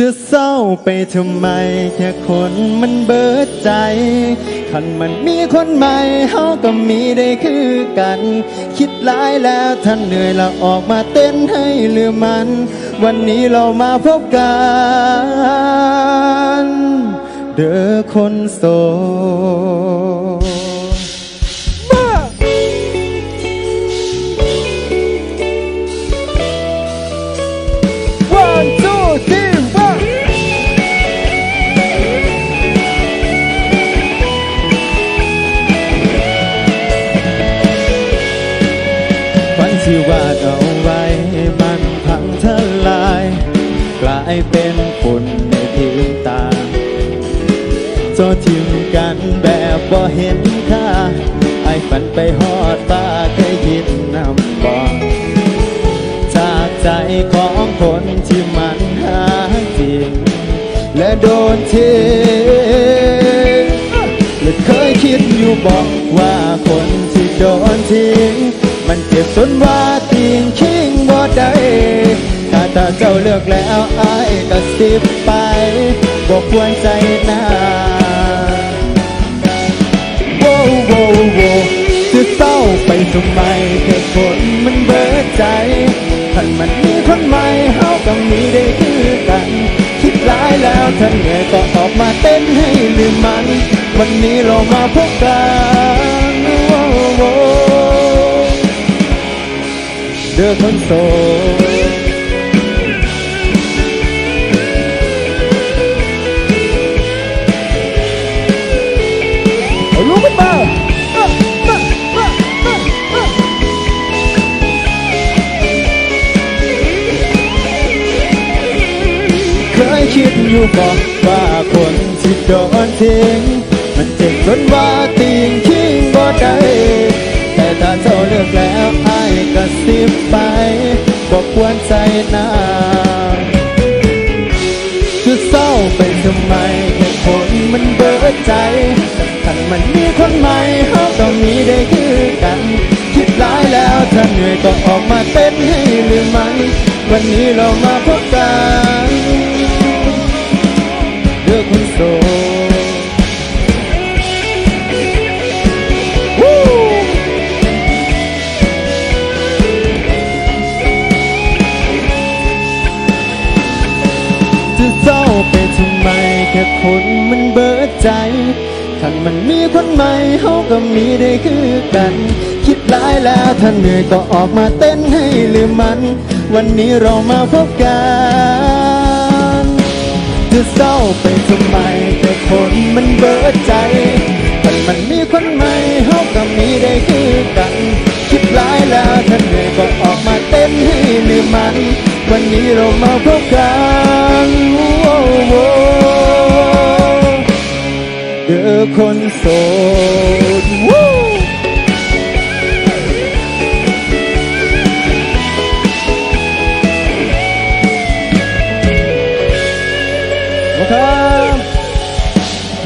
จะเศร้าไปทำไม แค่คนมันเบิดใจคันมันมีคนใหม่เฮาก็มีได้คือกัน คิดหลายแล้วท่านเหนื่อยแล้วออกมาเต้นให้ลืมมัน วันนี้เรามาพบกัน เด้อคนโสด ที่วาดเอาไว้มันพังทลาย กลายเป็นฝุ่นในพริบตาโจทิมกันแบบบ่เห็นค่าไอ้ฝันไปหอดฟ้าเคยยินนำบอกจากใจของคนที่มันหาจริงและโดนทิ้งและเคยคิดอยู่บอกว่า จนว่าติงคิงบ่ได้ถ้าตาเจ้าเลือกแล้วอายก็สิบไปบอกควรใจนาโว้วโว้วโว้จะเศร้าไปทำไมแค่คนมันเบิดใจท่านมันมีคนใหม่เฮาก็มีได้คือกัน คิดร้ายแล้วท่านเหนื่อยก็ออกมาเต้นให้ลืมมัน วันนี้เรามาพบกัน เด้อคนโสดลุกขึ้นมาเคยคิดอยู่บอกว่าคนที่โดนทิ้ง มันเจ็บจนว่าติงคิงบ่ได้แต่ถ้าเจ้าเลือกแล้ว มันเบิดใจถ้ามันมีคนใหม่เขาก็มีได้คือกัน คิดร้ายแล้วถ้าเหนื่อยก็ออกมาเต้นให้ลืมมัน วันนี้เรามาพบกัน มันมีคนใหม่เขาก็มีได้คือกัน คิดร้ายแล้วถ้าเหนื่อยก็ออกมาเต้นให้ลืมมัน วันนี้เรามาพบกันจะเศร้าไปทำไมแค่คนมันเบิดใจถ้ามันมีคนใหม่เขาก็มีได้คือกัน คิดร้ายแล้วถ้าเหนื่อยก็ออกมาเต้นให้ลืมมัน วันนี้เรามาพบกันโว้โว้ เจอคนโสดวู้